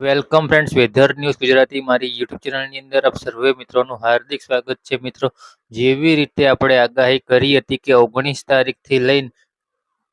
Welcome friends weather news Gujarati મારી YouTube ચેનલની અંદર આપ સર્વે મિત્રોનું હાર્દિક સ્વાગત છે મિત્રો. જેવી રીતે આપણે આગાહી કરી હતી કે ઓગણીસ તારીખથી લઈને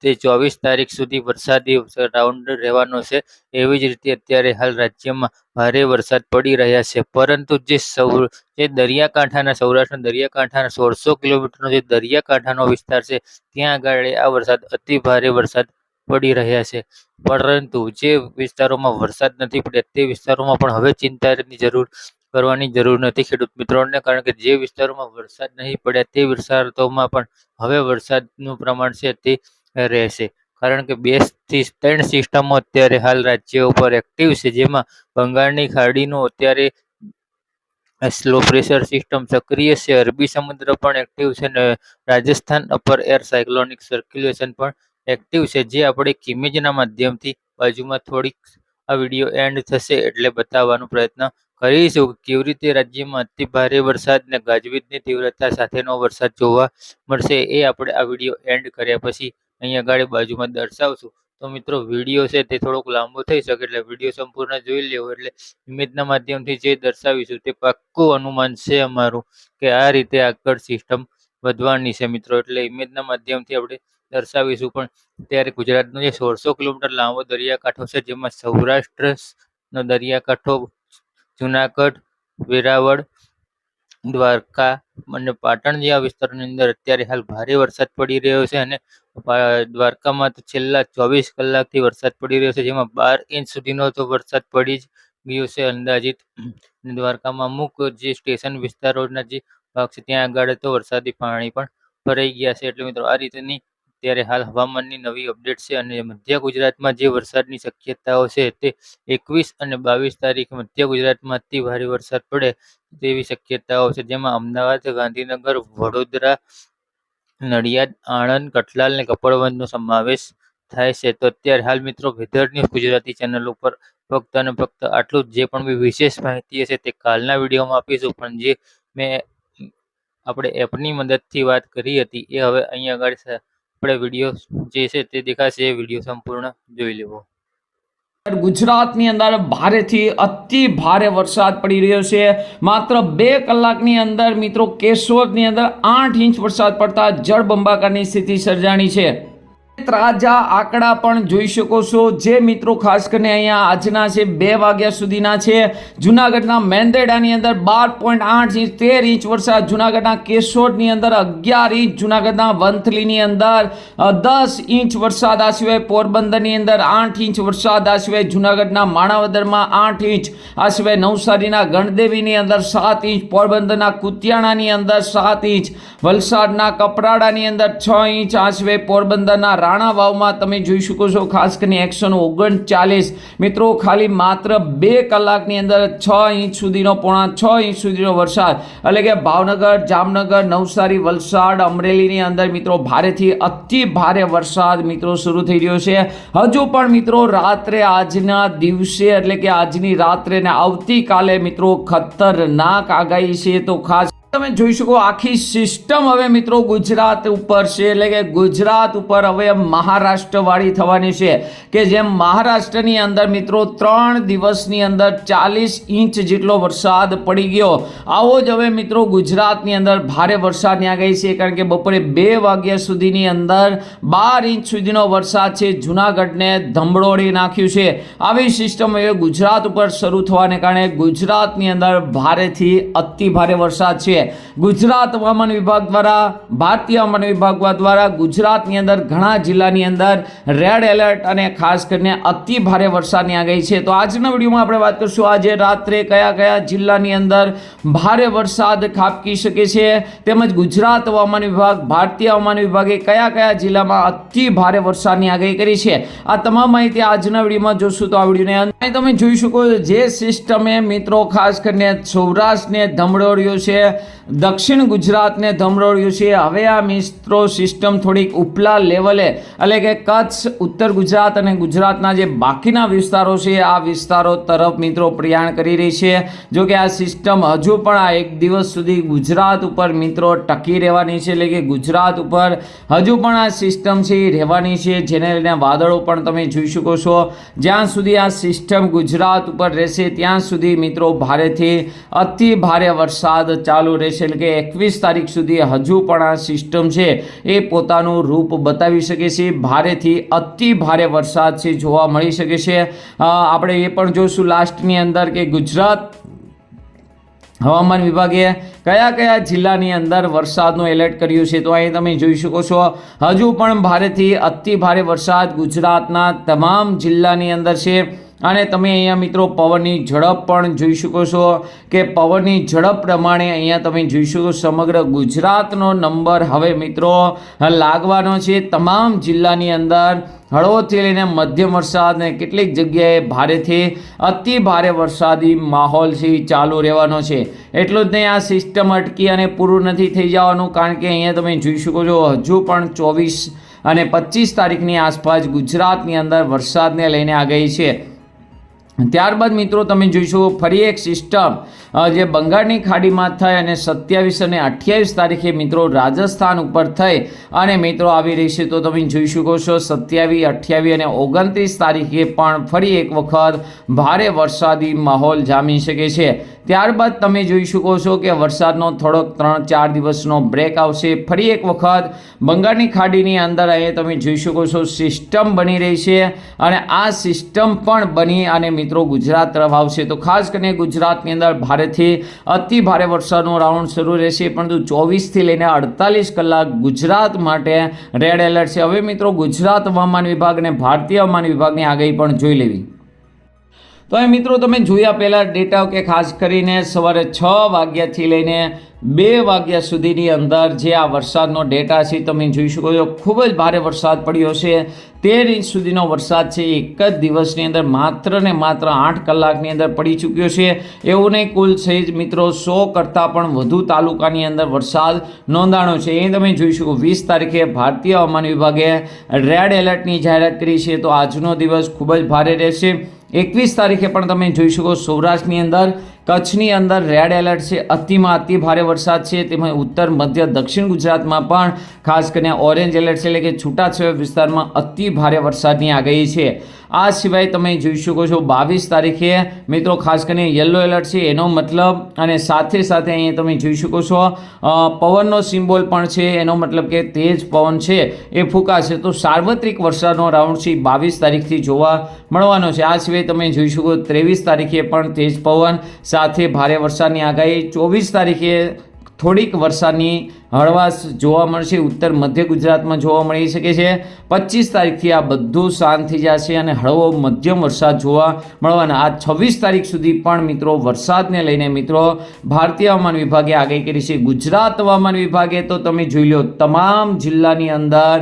તે ચોવીસ તારીખ સુધી વરસાદી રાઉન્ડ રહેવાનો છે, એવી જ રીતે અત્યારે હાલ રાજ્યમાં ભારે વરસાદ પડી રહ્યા છે. પરંતુ જે સૌ, જે દરિયાકાંઠાના, સૌરાષ્ટ્રના દરિયાકાંઠાના સોળસો કિલોમીટરનો જે દરિયાકાંઠાનો વિસ્તાર છે, ત્યાં આગળ આ વરસાદ અતિ ભારે વરસાદ પડી રહ્યા છે. પરંતુ જે વિસ્તારોમાં વરસાદ નથી પડ્યા, તે વિસ્તારોમાં પણ હવે ચિંતાની જરૂર કરવાની જરૂર નથી ખેડૂત મિત્રોને, કારણ કે જે વિસ્તારોમાં વરસાદ નહીં પડ્યા, તે વિસ્તારોમાં પણ હવે વરસાદનું પ્રમાણ છે તે રહેશે. કારણ કે બેથી ત્રણ સિસ્ટમો અત્યારે હાલ રાજ્ય ઉપર એક્ટિવ છે, જેમાં બંગાળની ખાડીનું અત્યારે સ્લો પ્રેશર સિસ્ટમ સક્રિય છે, અરબી સમુદ્ર પણ એક્ટિવ છે ને Rajasthan upper air cyclonic circulation પણ એક્ટિવ છે, જે આપણે કિમેજના માધ્યમથી બાજુમાં થોડીક આ વીડિયો એન્ડ થશે એટલે બતાવવાનો પ્રયત્ન કરીશું. કેવી રીતે રાજ્યમાં અતિ ભારે વરસાદ ને ગાજવીજની તીવ્રતા સાથેનો વરસાદ જોવા મળશે એ આપણે આ વીડિયો એન્ડ કર્યા પછી અહીંયા આગળ બાજુમાં દર્શાવશું. તો મિત્રો વીડિયો છે તે થોડોક લાંબો થઈ શકે એટલે વીડિયો સંપૂર્ણ જોઈ લેવો એટલે ઇમેજના માધ્યમથી જે દર્શાવીશું તે પાક્કું અનુમાન છે અમારું કે આ રીતે આગળ સિસ્ટમ વધવાની છે મિત્રો. એટલે ઇમેજના માધ્યમથી આપણે દર્શાવીશું. પણ ત્યારે ગુજરાતનો જે સોળસો કિલોમીટર લાંબો દરિયાકાંઠો છે, જેમાં સૌરાષ્ટ્રનો દરિયાકાંઠો, જુનાગઢ, વેરાવળ, દ્વારકા અને પાટણ જેવા વિસ્તારોની અંદર અત્યારે હાલ ભારે વરસાદ પડી રહ્યો છે અને દ્વારકામાં તો છેલ્લા ચોવીસ કલાકથી વરસાદ પડી રહ્યો છે, જેમાં બાર ઇંચ સુધીનો તો વરસાદ પડી જ ગયો છે અંદાજિત. દ્વારકામાં અમુક જે સ્ટેશન વિસ્તારોના જે ભાગ છે, ત્યાં આગળ તો વરસાદી પાણી પણ ભરાઈ ગયા છે. એટલે મિત્રો, આ રીતની અત્યારે હાલ હવામાનની નવી અપડેટ છે અને મધ્ય ગુજરાતમાં જે વરસાદની શક્યતાઓ છે તે એકવીસ અને બાવીસ તારીખ મધ્ય ગુજરાતમાં અતિ ભારે વરસાદ પડે તેવી શક્યતાઓ છે. જેમાં અમદાવાદ, ગાંધીનગર, વડોદરા, નડિયાદ, આણંદ, કઠલાલ અને કપડવંજનો સમાવેશ થાય છે. તો અત્યારે હાલ મિત્રો વેધર ન્યૂઝ ગુજરાતી ચેનલ ઉપર ફક્ત અને ફક્ત આટલું જ. પણ બી વિશેષ માહિતી હશે તે કાલના વિડીયોમાં આપીશું. પણ જે મેં આપણે એપની મદદથી વાત કરી હતી એ હવે અહીંયા આગળ આપણે વીડિયો જે છે તે દેખાશે એ વીડિયો સંપૂર્ણ જોઈ લેવો. ગુજરાતની અંદર ભારેથી અતિ ભારે વરસાદ પડી રહ્યો છે. માત્ર બે કલાકની અંદર મિત્રો કેશોદની અંદર આઠ ઇંચ વરસાદ પડતા જળબંબાકારની સ્થિતિ સર્જાણી છે. તાજા આંકડા પણ જોઈ શકો છો. જે મિત્રો ખાસ કરીને અહીંયા આજના છે, બે વાગ્યા સુધીના છે. જુનાગઢના મેંદેડાની અંદર બાર પોઈન્ટ આઠ ઇંચ, તેર ઇંચ વરસાદ. જુનાગઢના કેશોદની અંદર અગિયાર ઇંચ, જુનાગઢના વંથલીની અંદર દસ ઇંચ વરસાદ આ સિવાય પોરબંદરની અંદર આઠ ઇંચ વરસાદ આ સિવાય જુનાગઢના માણાવદરમાં આઠ ઇંચ, આ સિવાય નવસારીના ગણદેવીની અંદર સાત ઇંચ, પોરબંદરના કુતિયાણાની અંદર સાત ઇંચ, વલસાડના કપરાડાની અંદર છ ઇંચ, આ સિવાય પોરબંદરના રાણા વાવમાં તમે જોઈ શકો છો, ખાસ કરીને એકસો ઓગણચાલીસ. મિત્રો, ખાલી માત્ર બે કલાકની અંદર છ ઇંચ સુધીનો પોણા છ ઇંચ સુધીનો વરસાદ. એટલે કે ભાવનગર, જામનગર, નવસારી, વલસાડ, અમરેલીની અંદર મિત્રો ભારેથી અતિ ભારે વરસાદ મિત્રો શરૂ થઈ રહ્યો છે. હજુ પણ મિત્રો રાત્રે આજના દિવસે, એટલે કે આજની રાત્રે ને આવતીકાલે મિત્રો ખતરનાક આગાહી છે. તો ખાસ તમે જોઈ શકો આખી સિસ્ટમ હવે મિત્રો ગુજરાત ઉપર છે. એટલે કે ગુજરાત ઉપર હવે મહારાષ્ટ્રવાળી થવાની છે કે જેમ મહારાષ્ટ્રની અંદર મિત્રો ત્રણ દિવસની અંદર ચાલીસ ઇંચ જેટલો વરસાદ પડી ગયો. આવો જ હવે મિત્રો ગુજરાતની અંદર ભારે વરસાદની આગાહી છે. કારણ કે બપોરે બે વાગ્યા સુધીની અંદર બાર ઇંચ સુધીનો વરસાદ છે. જુનાગઢને ધમડોળી નાખ્યું છે. આવી સિસ્ટમ હવે ગુજરાત ઉપર શરૂ થવાને કારણે ગુજરાતની અંદર ભારેથી અતિ ભારે વરસાદ છે. ગુજરાત હવામાન વિભાગ દ્વારા, ભારતીય હવામાન વિભાગ દ્વારા ગુજરાતની અંદર ઘણા જિલ્લાની અંદર રેડ એલર્ટ અને ખાસ કરીને અતિ ભારે વરસાદની આગાહી છે. તો આજના વિડીયોમાં આપણે વાત કરીશું આજે રાત્રે કયા કયા જિલ્લાની અંદર ભારે વરસાદ ખાબકી શકે છે, તેમજ ગુજરાત હવામાન વિભાગ, ભારતીય હવામાન વિભાગે કયા કયા જિલ્લામાં અતિ ભારે વરસાદની આગાહી કરી છે. આ તમામ માહિતી આજના વિડીયોમાં જોશું. તો આ વિડીયોને તમે જોઈ શકો જે સિસ્ટમે મિત્રો ખાસ કરીને સૌરાષ્ટ્રને ધમડોળ્યો છે દક્ષિણ ગુજરાતને ધમરોળ્યું છે. હવે આ મિસ્ત્રો સિસ્ટમ થોડીક ઉપલા લેવલે એટલે કે કચ્છ, ઉત્તર ગુજરાત અને ગુજરાતના જે બાકીના વિસ્તારો છે, આ વિસ્તારો તરફ મિત્રો પ્રયાણ કરી રહી છે. જો કે આ સિસ્ટમ હજુ પણ આ એક દિવસ સુધી ગુજરાત ઉપર મિત્રો ટકી રહેવાની છે, એટલે કે ગુજરાત ઉપર હજુ પણ આ સિસ્ટમ છે એ રહેવાની છે, જેને લઈને વાદળો પણ તમે જોઈ શકો છો. જ્યાં સુધી આ સિસ્ટમ ગુજરાત ઉપર રહેશે, ત્યાં સુધી મિત્રો ભારેથી અતિ ભારે વરસાદ ચાલુ એટલે કે એકવીસ તારીખ સુધી હજુ પણ આ સિસ્ટમ છે, એ પોતાનું રૂપ બતાવી શકે છે. ભારેથી અતિ ભારે વરસાદ છે જોવા મળી શકે છે. આપણે એ પણ જોઈશું લાસ્ટની અંદર કે ગુજરાત હવામાન વિભાગે કયા કયા જિલ્લાની અંદર વરસાદનું એલર્ટ કર્યું છે તો અહીં તમે જોઈ શકો છો. હજુ પણ ભારેથી અતિ ભારે વરસાદ ગુજરાતના તમામ જિલ્લાની અંદર છે. અને તમે અહીંયા મિત્રો પવનની ઝડપ પણ જોઈ શકો છો કે પવનની ઝડપ પ્રમાણે અહીંયા તમે જોઈ શકો સમગ્ર ગુજરાતનો નંબર હવે મિત્રો લાગવાનો છે. તમામ જિલ્લાની અંદર હળવોથી લઈને મધ્યમ વરસાદ ને કેટલીક જગ્યાએ ભારેથી અતિ ભારે વરસાદી માહોલ છે ચાલુ રહેવાનો છે. એટલું જ નહીં, આ સિસ્ટમ અટકી અને પૂરું નથી થઈ જવાનું કારણ કે અહીંયા તમે જોઈ શકો છો હજુ પણ ચોવીસ અને પચીસ તારીખની આસપાસ ગુજરાતની અંદર વરસાદને લઈને આગાહી છે. ત્યારબાદ મિત્રો તમે જોઈશો ફરી એક સિસ્ટમ. જે બંગાળની ખાડીમાં થઈ અને સત્યાવીસ અને અઠ્યાવીસ તારીખે મિત્રો રાજસ્થાન ઉપર થઈ અને મિત્રો આવી રહી છે તો તમે જોઈ શકો છો સત્યાવીસ અઠ્યાવીસ અને ઓગણત્રીસ તારીખે પણ ફરી એક વખત ભારે વરસાદી માહોલ જામી શકે છે. ત્યારબાદ તમે જોઈ શકો છો કે વરસાદનો થોડોક ત્રણ, ચાર દિવસનો બ્રેક આવશે. ફરી એક વખત બંગાળની ખાડીની અંદર અહીંયા તમે જોઈ શકો છો સિસ્ટમ બની રહી છે અને આ સિસ્ટમ પણ બની અને મિત્રો, ગુજરાત તરફ આવશે તો ખાસ કરીને ગુજરાતની અંદર ભારેથી અતિ ભારે વરસાદનો રાઉન્ડ શરૂ રહેશે, પરંતુ ચોવીસથી લઈને અડતાલીસ કલાક ગુજરાત માટે રેડ એલર્ટ છે. હવે મિત્રો, ગુજરાત હવામાન વિભાગ અને ભારતીય હવામાન વિભાગની આગાહી પણ જોઈ લેવી. તો એ મિત્રો તમે જોયા પહેલાં ડેટા કે ખાસ કરીને સવારે છ વાગ્યાથી લઈને બે વાગ્યા સુધીની અંદર જે આ વરસાદનો ડેટા છે તમે જોઈ શકો છો, ખૂબ જ ભારે વરસાદ પડ્યો છે. તેર ઇંચ સુધીનો વરસાદ છે. એક જ દિવસની અંદર માત્ર ને માત્ર આઠ કલાકની અંદર પડી ચૂક્યો છે. એવું નહીં, કુલ સહિત મિત્રો સો કરતાં પણ વધુ તાલુકાની અંદર વરસાદ નોંધાણો છે. એ તમે જોઈ શકો વીસ તારીખે ભારતીય હવામાન વિભાગે રેડ એલર્ટની જાહેરાત કરી છે. તો આજનો દિવસ ખૂબ જ ભારે રહેશે. એકવીસ તારીખે પણ તમે જોઈ શકો સૌરાષ્ટ્રની અંદર કચ્છની અંદર રેડ એલર્ટ છે. અતિમાં અતિ ભારે વરસાદ છે. તેમાં ઉત્તર, મધ્ય, દક્ષિણ ગુજરાતમાં પણ ખાસ કરીને ઓરેન્જ એલર્ટ છે. એટલે કે છૂટાછવાયા વિસ્તારમાં અતિ ભારે વરસાદની આગાહી છે. આ સિવાય તમે જોઈ શકો છો બાવીસ તારીખે મિત્રો ખાસ કરીને યલો એલર્ટ છે. એનો મતલબ અને સાથે સાથે અહીંયા તમે જોઈ શકો છો પવનનો સિમ્બોલ પણ છે. એનો મતલબ કે તેજ પવન છે. એ ફૂંકાશે તો સાર્વત્રિક વરસાદનો રાઉન્ડ છે. બાવીસ તારીખથી જોવા મળવાનો છે. આ સિવાય તમે જોઈ શકો ત્રેવીસ તારીખે પણ તેજ પવન સાથે ભારે વરસાદની આગાહી. ચોવીસ તારીખે થોડીક વરસાદની હળવાશ જોવા મળશે, ઉત્તર મધ્ય ગુજરાતમાં જોવા મળી શકે છે. પચીસ તારીખથી આ બધું શાંત થઈ જશે અને હળવો મધ્યમ વરસાદ જોવા મળવાના. આ છવ્વીસ તારીખ સુધી પણ મિત્રો વરસાદને લઈને મિત્રો ભારતીય હવામાન વિભાગે આગાહી કરી છે. ગુજરાત હવામાન વિભાગે તો તમે જોઈ લો, તમામ જિલ્લાની અંદર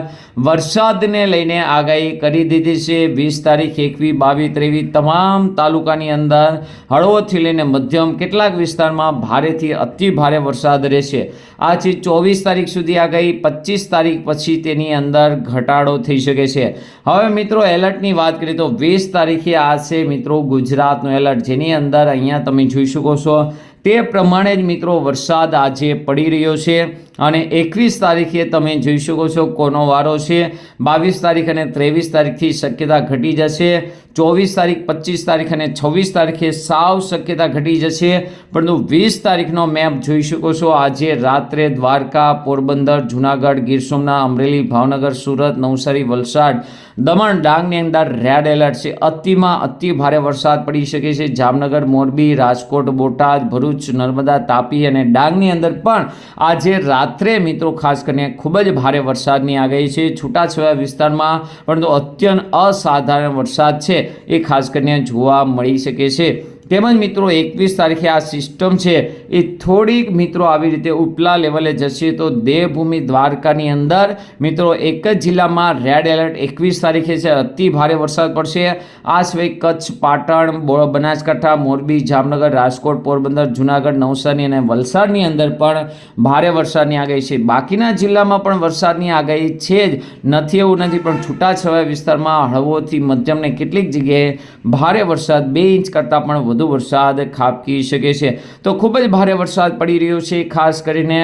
વરસાદને લઈને આગાહી કરી દીધી છે. વીસ તારીખ એકવીસ બાવીસ, ત્રેવીસ તમામ તાલુકાની અંદર હળવોથી લઈને મધ્યમ કેટલાક વિસ્તારમાં ભારેથી અતિ ભારે વરસાદ રહેશે. આ છે ચોવીસ તારીખ સુધી આ ગઈ, પચીસ તારીખ પછી તેની અંદર ઘટાડો થઈ શકે છે. હવે મિત્રો, એલર્ટની વાત કરીએ તો વીસ તારીખે આ છે મિત્રો ગુજરાતનો એલર્ટ, જેની અંદર અહીંયા તમે જોઈ શકો છો. તે પ્રમાણે જ મિત્રો વરસાદ આજે પડી રહ્યો છે. અને એકવીસ તારીખે તમે જોઈ શકો છો કોનો વારો છે. બાવીસ તારીખ અને ત્રેવીસ તારીખથી શક્યતા ઘટી જશે. ચોવીસ તારીખ, પચીસ તારીખ અને છવ્વીસ તારીખે સાવ શક્યતા ઘટી જશે. પરંતુ વીસ તારીખનો મેપ જોઈ શકો છો. આજે રાત્રે દ્વારકા, પોરબંદર, જુનાગઢ, ગીર સોમનાથ, અમરેલી, ભાવનગર, સુરત, નવસારી, વલસાડ, દમણ, ડાંગની અંદર રેડ એલર્ટ છે. અતિમાં અતિ ભારે વરસાદ પડી શકે છે. જામનગર, મોરબી, રાજકોટ, બોટાદ, ભરૂચ, નર્મદા, તાપી અને ડાંગની અંદર પણ આજે રાત્રે મિત્રો, ખાસ કરીને ખૂબ જ ભારે વરસાદની આગાહી છે. છૂટાછવાયા વિસ્તારમાં પરંતુ અત્યંત અસાધારણ વરસાદ છે. એ ખાસ કરીને જોવા મળી શકે છે. તેમજ મિત્રો, એકવીસ તારીખે આ સિસ્ટમ છે એ થોડીક મિત્રો આવી રીતે ઉપલા લેવલે જશે. તો દેવભૂમિ દ્વારકાની અંદર મિત્રો, એક જ જિલ્લામાં રેડ એલર્ટ એકવીસ તારીખે છે. અતિ ભારે વરસાદ પડશે. આ સિવાય કચ્છ, પાટણ બનાસકાંઠા, મોરબી, જામનગર, રાજકોટ, પોરબંદર, જુનાગઢ, નવસારી અને વલસાડની અંદર પણ ભારે વરસાદની આગાહી છે. બાકીના જિલ્લામાં પણ વરસાદની આગાહી છે જ. નથી એવું નથી, પણ છૂટાછવાયા વિસ્તારમાં હળવોથી મધ્યમને કેટલીક જગ્યાએ ભારે વરસાદ બે ઇંચ કરતાં પણ વધુ વરસાદ ખાબકી શકે છે. તો ખૂબ જ ભારે વરસાદ પડી રહ્યો છે. ખાસ કરીને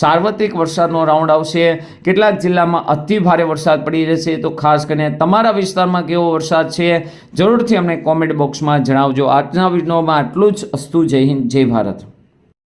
સાર્વત્રિક વરસાદનો રાઉન્ડ આવશે. કેટલાક જિલ્લામાં અતિ ભારે વરસાદ પડી રહેશે. તો ખાસ કરીને તમારા વિસ્તારમાં કેવો વરસાદ છે, જરૂરથી અમને કોમેન્ટ બોક્સમાં જણાવજો. આજના વિડીયોમાં આટલું જ. અસ્તુ જય હિન્દ, જય ભારત.